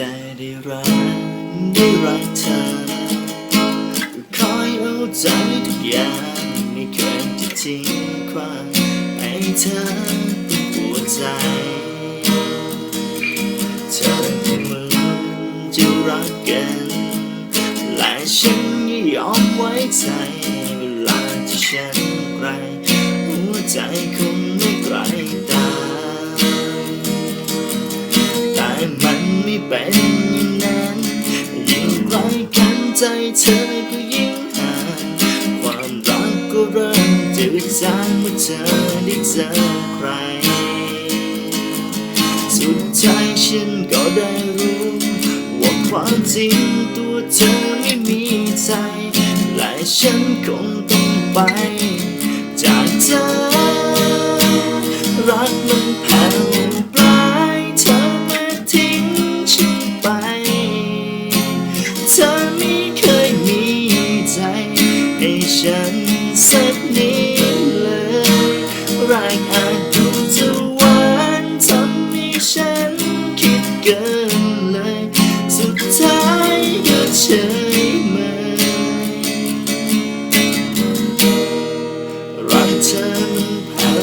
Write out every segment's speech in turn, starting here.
ได้รักได้รักเธอคอยเอาใจทุกอย่างไม่เคยจะทิ้งความให้เธอเป็นหัวใจ เธอเหมือนจะรักกันและฉันยอมไว้ใจเวลาที่ฉันใครหัวใจคง ใจเธอก็ยิ่งห่างความรักก็เริ่มจืดจางเมื่อเธอได้เจอใคร สุดท้ายฉันก็ได้รู้ว่าความจริงตัวเธอไม่มีใจ และฉันคงต้องไป จากเธอ ฉันสักนิดเลยรักอาจดูจะหวานทำให้ฉันคิดเกินเลย สุดท้ายก็เฉยเมยรักเธอมันผ่ว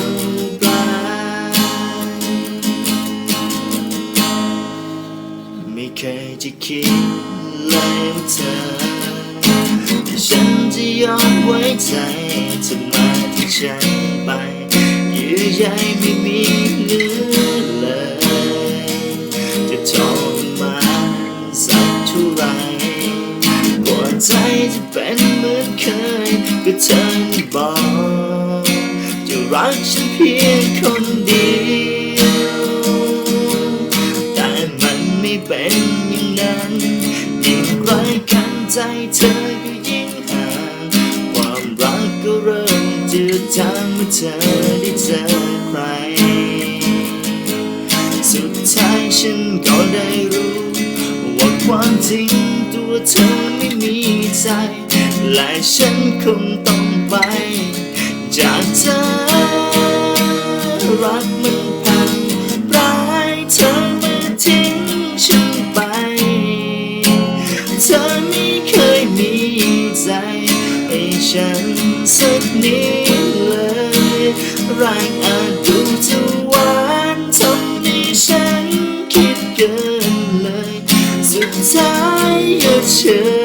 ปลายไม่เคยจะคิดเลยว่าเธอฉัน ยอมไว้ใจเธอมาที่ฉันไปยื่อใยไม่มีเหลือเลย จะทรมานสักเท่าไหรหัวใจจะเป็นเหมือนเคยก็เธอไม่บอก จะรักฉันเพียงคนเดียวแต่มันไม่เป็นอย่างนั้นยิ่งใกล้กันใจเธอ จางเมื่อเธอได้เจอใคร สุดท้ายฉันก็ได้รู้ ว่าความจริงตัวเธอไม่มีใจ และฉันคงต้องไป จากเธอ รักมันพันร้ายเธอมาทิ้งฉันไป เธอไม่เคยมีใจให้ฉันสักนิด รักอาจดูจะหวานทำให้ฉันคิดเกินเลย สุดท้ายก็เชื่อ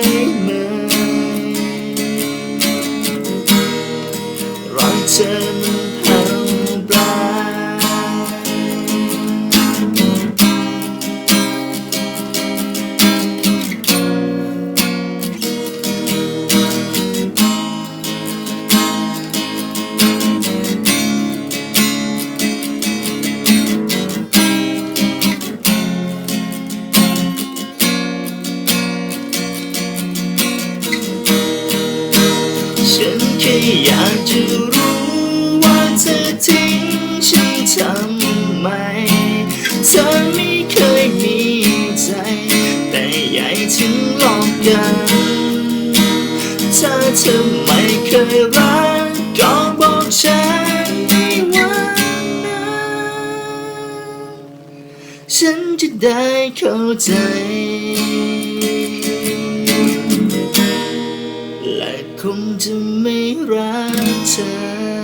อยากจะรู้ว่าเธอทิ้งฉันทำไม เธอไม่เคยมีใจ แต่ใหญ่ถึงหลอกกันถ้าเธอไม่เคยรักก็บอกฉันไม่ว่านะฉันจะได้เข้าใจ คงจะไม่รักเธอ